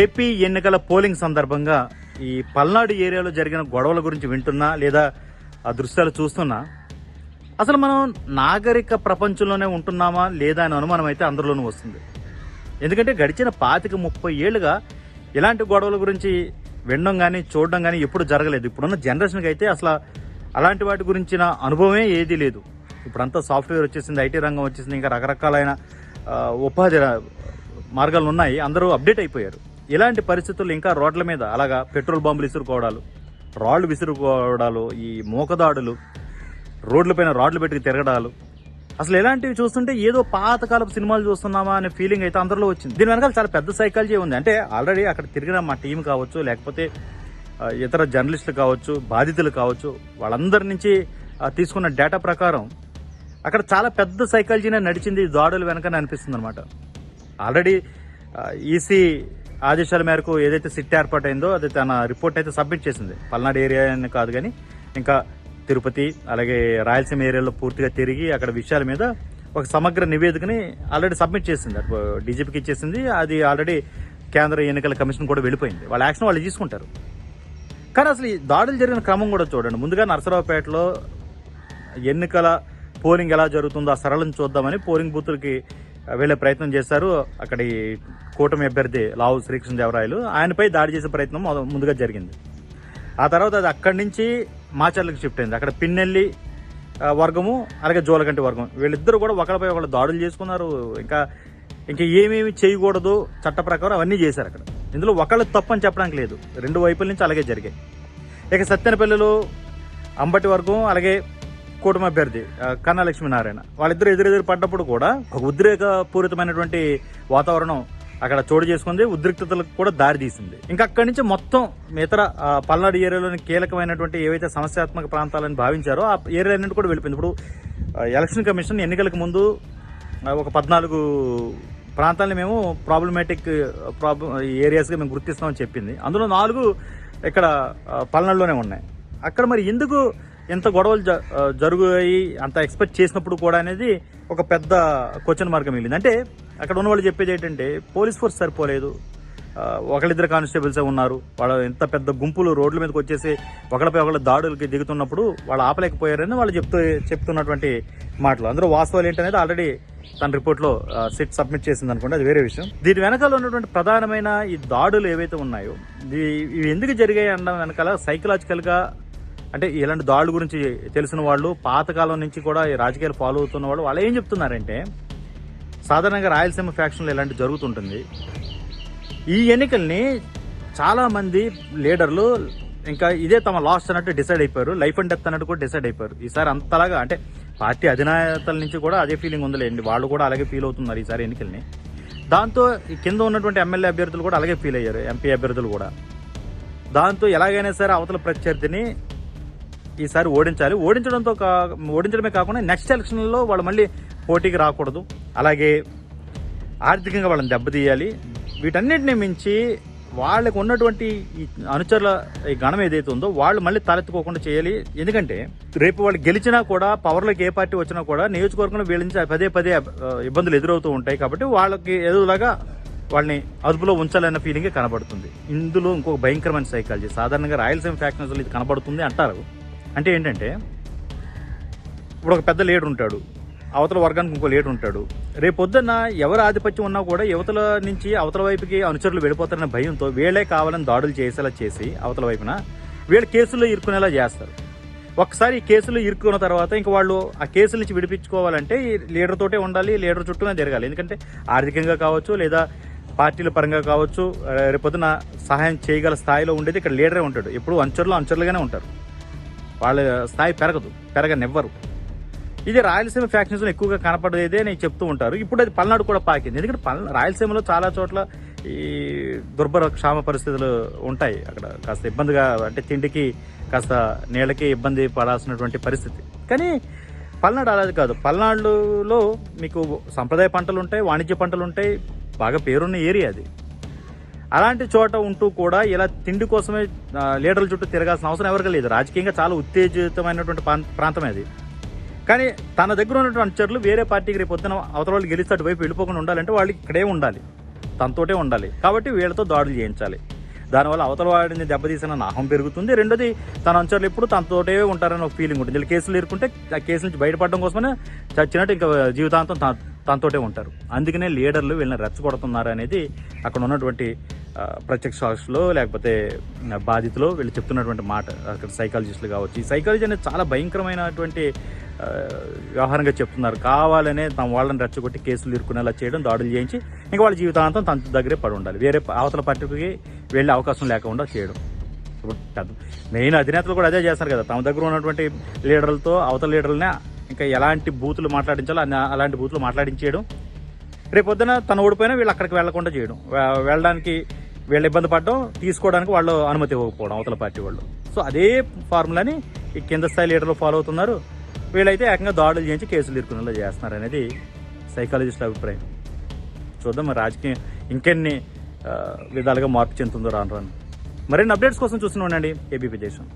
AP ఎన్నికల polling సందర్భంగా ఈ పల్నాడు ఏరియాలో జరిగిన గొడవల గురించి వింటున్నా లేదా ఆ దృశ్యాలు చూస్తున్నా? అసలు మనం నాగరిక ప్రపంచంలోనే ఉంటున్నామా లేదా అనే అనుమానం అయితే అందరిలోనూ వస్తుంది. ఎందుకంటే గడిచిన పాతిక ముప్పై ఏళ్ళుగా ఇలాంటి గొడవల గురించి వినడం కానీ చూడడం కానీ ఎప్పుడు జరగలేదు. ఇప్పుడున్న జనరేషన్కి అయితే అసలు అలాంటి వాటి గురించిన అనుభవమే ఏదీ లేదు. ఇప్పుడంతా సాఫ్ట్వేర్ వచ్చేసింది ఐటీ రంగం వచ్చేసింది ఇంకా రకరకాలైన ఉపాధి మార్గాలు ఉన్నాయి అందరూ అప్డేట్ అయిపోయారు. ఇలాంటి పరిస్థితులు ఇంకా రోడ్ల మీద అలాగా పెట్రోల్ బాంబులు విసురుకోవడాలు రాళ్ళు విసురుకోవడాలు ఈ మూకదాడులు రోడ్లపైన రాడ్లు పెట్టి తిరగడాలు. అసలు ఇలాంటివి చూస్తుంటే ఏదో పాతకాలపు సినిమాలు చూస్తున్నామా అనే ఫీలింగ్ అయితే అందరిలో వచ్చింది. దీని వెనకాల చాలా పెద్ద సైకాలజీ ఉంది. అంటే ఆల్రెడీ అక్కడ తిరిగిన మా టీం కావచ్చు లేకపోతే ఇతర జర్నలిస్టులు కావచ్చు బాధితులు కావచ్చు వాళ్ళందరి నుంచి తీసుకున్న డేటా ప్రకారం అక్కడ చాలా పెద్ద సైకాలజీనే నడిచింది ఈ వెనక వెనకనే అనిపిస్తుంది అనమాట ఆల్రెడీ ఈసీ ఆదేశాల మేరకు ఏదైతే సిట్ ఏర్పాటైందో అది తన రిపోర్ట్ అయితే సబ్మిట్ చేసింది. పల్నాడు ఏరియా అని కాదు కానీ ఇంకా తిరుపతి అలాగే రాయలసీమ ఏరియాలో పూర్తిగా తిరిగి అక్కడ విషయాల మీద ఒక సమగ్ర నివేదికని ఆల్రెడీ సబ్మిట్ చేసింది. డీజీపీకి ఇచ్చేసింది. అది ఆల్రెడీ కేంద్ర ఎన్నికల కమిషన్ కూడా వెళ్ళిపోయింది. వాళ్ళ యాక్షన్ వాళ్ళు తీసుకుంటారు. కానీ అసలు ఈ దాడులు జరిగిన క్రమం కూడా చూడండి. ముందుగా నరసరావుపేటలో ఎన్నికల పోలింగ్ ఎలా జరుగుతుందో ఆ సరళం చూద్దామని పోలింగ్ బూతులకి వెళ్ళే ప్రయత్నం చేశారు. అక్కడి కూటమి అభ్యర్థి లావు శ్రీకృష్ణదేవరాయలు ఆయనపై దాడి చేసే ప్రయత్నం ముందుగా జరిగింది. ఆ తర్వాత అది అక్కడి నుంచి మాచర్లకు షిఫ్ట్ అయింది. అక్కడ పిన్నెల్లి వర్గము అలాగే జోలకంటి వర్గం. వీళ్ళిద్దరూ కూడా ఒకరిపై ఒకళ్ళు దాడులు చేసుకున్నారు. ఇంకా ఇంకా ఏమేమి చేయకూడదు చట్ట ప్రకారం అవన్నీ చేశారు అక్కడ. ఇందులో ఒకళ్ళు తప్పని చెప్పడానికి లేదు. రెండు వైపుల నుంచి అలాగే జరిగాయి. ఇక సత్యనపల్లిలో అంబటి వర్గం అలాగే కూటమి అభ్యర్థి కన్నా లక్ష్మీనారాయణ వాళ్ళిద్దరు ఎదురెదురు పడ్డప్పుడు కూడా ఒక ఉద్రేకపూరితమైనటువంటి వాతావరణం అక్కడ చోటు చేసుకుంది ఉద్రిక్తతలకు కూడా దారి తీసింది. ఇంకా అక్కడి నుంచి మొత్తం ఇతర పల్నాడు ఏరియాలోని కీలకమైనటువంటి ఏవైతే సమస్యాత్మక ప్రాంతాలని భావించారో ఆ ఏరియా కూడా వెళ్ళిపోయింది. ఇప్పుడు ఎలక్షన్ కమిషన్ ఎన్నికలకు ముందు ఒక పద్నాలుగు ప్రాంతాలని మేము ప్రాబ్లమేటిక్ ప్రాబ్లం ఏరియాస్గా మేము గుర్తిస్తామని చెప్పింది. అందులో నాలుగు ఇక్కడ పల్నాడులోనే ఉన్నాయి. అక్కడ మరి ఎందుకు ఎంత గొడవలు జ- జరుగుతాయి అంత ఎక్స్పెక్ట్ చేసినప్పుడు కూడా అనేది ఒక పెద్ద క్వశ్చన్ మార్గం మిగిలింది. అంటే అక్కడ ఉన్న వాళ్ళు చెప్పేది ఏంటంటే పోలీస్ ఫోర్స్ సరిపోలేదు. ఒకళ్ళిద్దరు కానిస్టేబుల్సే ఉన్నారు. వాళ్ళు ఎంత పెద్ద గుంపులు రోడ్ల మీదకి వచ్చేసి ఒకళ్ళపై ఒకళ్ళ దాడులకి దిగుతున్నప్పుడు వాళ్ళు ఆపలేకపోయారని వాళ్ళు చెప్తూ చెప్తున్నటువంటి మాటలు. అందులో వాస్తవాలు ఏంటనేది ఆల్రెడీ తన రిపోర్ట్లో సిట్ సబ్మిట్ చేసింది అనుకోండి. అది వేరే విషయం. దీని వెనకాల ఉన్నటువంటి ప్రధానమైన ఈ దాడులు ఏవైతే ఉన్నాయో ఇది ఇవి ఎందుకు జరిగాయి అన్న వెనకాల సైకలాజికల్గా అంటే ఇలాంటి దాడుల గురించి తెలిసిన వాళ్ళు పాతకాలం నుంచి కూడా ఈ రాజకీయాలు ఫాలో అవుతున్న వాళ్ళు వాళ్ళు ఏం చెప్తున్నారంటే సాధారణంగా రాయలసీమ ఫ్యాక్షన్లో ఇలాంటి జరుగుతుంటుంది. ఈ ఎన్నికల్ని చాలామంది లీడర్లు ఇంకా ఇదే తమ లాస్ట్ అన్నట్టు డిసైడ్ అయిపోయారు. లైఫ్ అండ్ డెత్ అన్నట్టు కూడా డిసైడ్ అయిపోయారు. ఈసారి అంతలాగా అంటే పార్టీ అధినేతల నుంచి కూడా అదే ఫీలింగ్ ఉందిలేండి. వాళ్ళు కూడా అలాగే ఫీల్ అవుతున్నారు ఈసారి ఎన్నికల్ని. దాంతో కింద ఉన్నటువంటి ఎమ్మెల్యే అభ్యర్థులు కూడా అలాగే ఫీల్ అయ్యారు ఎంపీ అభ్యర్థులు కూడా. దాంతో ఎలాగైనా సరే అవతల ప్రత్యర్థిని ఈసారి ఓడించాలి. ఓడించడంతో కా ఓడించడమే కాకుండా నెక్స్ట్ ఎలక్షన్లో వాళ్ళు మళ్ళీ పోటీకి రాకూడదు. అలాగే ఆర్థికంగా వాళ్ళని దెబ్బతీయాలి. వీటన్నిటిని మించి వాళ్ళకు ఉన్నటువంటి ఈ అనుచరుల ఈ గణం ఏదైతే ఉందో వాళ్ళు మళ్ళీ తలెత్తుకోకుండా చేయాలి. ఎందుకంటే రేపు వాళ్ళు గెలిచినా కూడా పవర్లోకి ఏ పార్టీ వచ్చినా కూడా నియోజకవర్గంలో వీళ్ళ నుంచి పదే పదే ఇబ్బందులు ఎదురవుతూ ఉంటాయి కాబట్టి వాళ్ళకి ఎదురులాగా వాళ్ళని అదుపులో ఉంచాలన్న ఫీలింగే కనబడుతుంది. ఇందులో ఇంకొక భయంకరమైన సైకాలజీ సాధారణంగా రాయలసీమ ఫ్యాక్షన్స్లో ఇది కనబడుతుంది అంటారు. అంటే ఏంటంటే ఇప్పుడు ఒక పెద్ద లీడర్ ఉంటాడు. అవతల వర్గానికి ఇంకో లీడర్ ఉంటాడు. రేపు పొద్దున్న ఎవరు ఆధిపత్యం ఉన్నా కూడా యువతల నుంచి అవతల వైపుకి అనుచరులు వెళ్ళిపోతారనే భయంతో వీళ్ళే కావాలని దాడులు చేసేలా చేసి అవతల వైపున వీళ్ళు కేసుల్లో ఇరుక్కునేలా చేస్తారు. ఒకసారి ఈ కేసులు ఇరుక్కున్న తర్వాత ఇంక వాళ్ళు ఆ కేసుల నుంచి విడిపించుకోవాలంటే ఈ లీడర్ తోటే ఉండాలి లీడర్ చుట్టూనే తిరగాలి. ఎందుకంటే ఆర్థికంగా కావచ్చు లేదా పార్టీల పరంగా కావచ్చు రేపొద్దున సహాయం చేయగల స్థాయిలో ఉండేది ఇక్కడ లీడరే ఉంటాడు. ఎప్పుడు అంచర్లు అంచర్లుగానే ఉంటారు. వాళ్ళ స్థాయి పెరగదు పెరగనివ్వరు. ఇది రాయలసీమ ఫ్యాక్షన్స్లో ఎక్కువగా కనపడేదే నేను చెప్తూ ఉంటారు. ఇప్పుడు అది పల్నాడు కూడా పాకింది. ఎందుకంటే పల్ రాయలసీమలో చాలా చోట్ల ఈ దుర్భర క్షామ పరిస్థితులు ఉంటాయి అక్కడ. కాస్త ఇబ్బందిగా అంటే తిండికి కాస్త నీళ్ళకి ఇబ్బంది పడాల్సినటువంటి పరిస్థితి. కానీ పల్నాడు అలాది కాదు. పల్నాడులో మీకు సంప్రదాయ పంటలు ఉంటాయి వాణిజ్య పంటలు ఉంటాయి బాగా పేరున్న ఏరియా అది. అలాంటి చోట ఉంటూ కూడా ఇలా తిండి కోసమే లీడర్ల చుట్టూ తిరగాల్సిన అవసరం ఎవరికి లేదు. రాజకీయంగా చాలా ఉత్తేజితమైనటువంటి ప్రాంతం అది. కానీ తన దగ్గర ఉన్నటువంటి అనుచరులు వేరే పార్టీకి రేపు పొద్దున అవతల వాళ్ళు గెలిస్తే అటువైపు వెళ్ళిపోకుండా ఉండాలంటే వాళ్ళు ఇక్కడే ఉండాలి. తనతోటే ఉండాలి. కాబట్టి వీళ్ళతో దాడులు చేయించాలి. దానివల్ల అవతల వాడిని దెబ్బతీసిన నాహం పెరుగుతుంది. రెండోది తన అనుచరులు ఎప్పుడు తనతోటే ఉంటారని ఒక ఫీలింగ్ ఉంటుంది. వీళ్ళు కేసులు ఎదుర్కొంటే ఆ కేసు నుంచి బయటపడడం కోసమే చచ్చినట్టు ఇంకా జీవితాంతం తన తనతోటే ఉంటారు. అందుకనే లీడర్లు వీళ్ళని రెచ్చగొడుతున్నారు అనేది అక్కడ ఉన్నటువంటి ప్రత్యక్ష సాక్షులు లేకపోతే బాధితులో వీళ్ళు చెప్తున్నటువంటి మాట అక్కడ సైకాలజిస్టులు కావచ్చు. ఈ సైకాలజీ అనేది చాలా భయంకరమైనటువంటి వ్యవహారంగా చెప్తున్నారు. కావాలనే తమ వాళ్ళని రెచ్చగొట్టి కేసులు ఇరుకునేలా చేయడం దాడులు చేయించి ఇంకా వాళ్ళ జీవితాంతం తన దగ్గరే పడి ఉండాలి. వేరే అవతల పార్టీకి వెళ్ళే అవకాశం లేకుండా చేయడం. ఇప్పుడు పెద్ద మెయిన్ అధినేతలు కూడా అదే చేస్తారు కదా. తమ దగ్గర ఉన్నటువంటి లీడర్లతో అవతల లీడర్లనే ఇంకా ఎలాంటి బూతులు మాట్లాడించాలో అన్ని- అలాంటి బూతులు మాట్లాడించేయడం. రేపొద్దున తను ఓడిపోయినా వీళ్ళు అక్కడికి వెళ్ళకుండా చేయడం. వెళ్ళడానికి వీళ్ళు ఇబ్బంది పడడం తీసుకోవడానికి వాళ్ళు అనుమతి ఇవ్వకపోవడం అవతల పార్టీ వాళ్ళు. సో అదే ఫార్ములాని ఈ కింద స్థాయి లీడర్లు ఫాలో అవుతున్నారు. వీళ్ళైతే ఏకంగా దాడులు చేయించి కేసులు ఇరుకునేలా చేస్తున్నారు అనేది సైకాలజిస్ట్ అభిప్రాయం. చూద్దాం రాజకీయం ఇంకెన్ని విధాలుగా మార్పు చెందుతుందో రాను రాను. మరిన్ని అప్డేట్స్ కోసం చూస్తున్నాం అండి ఏబీపీ దేశం.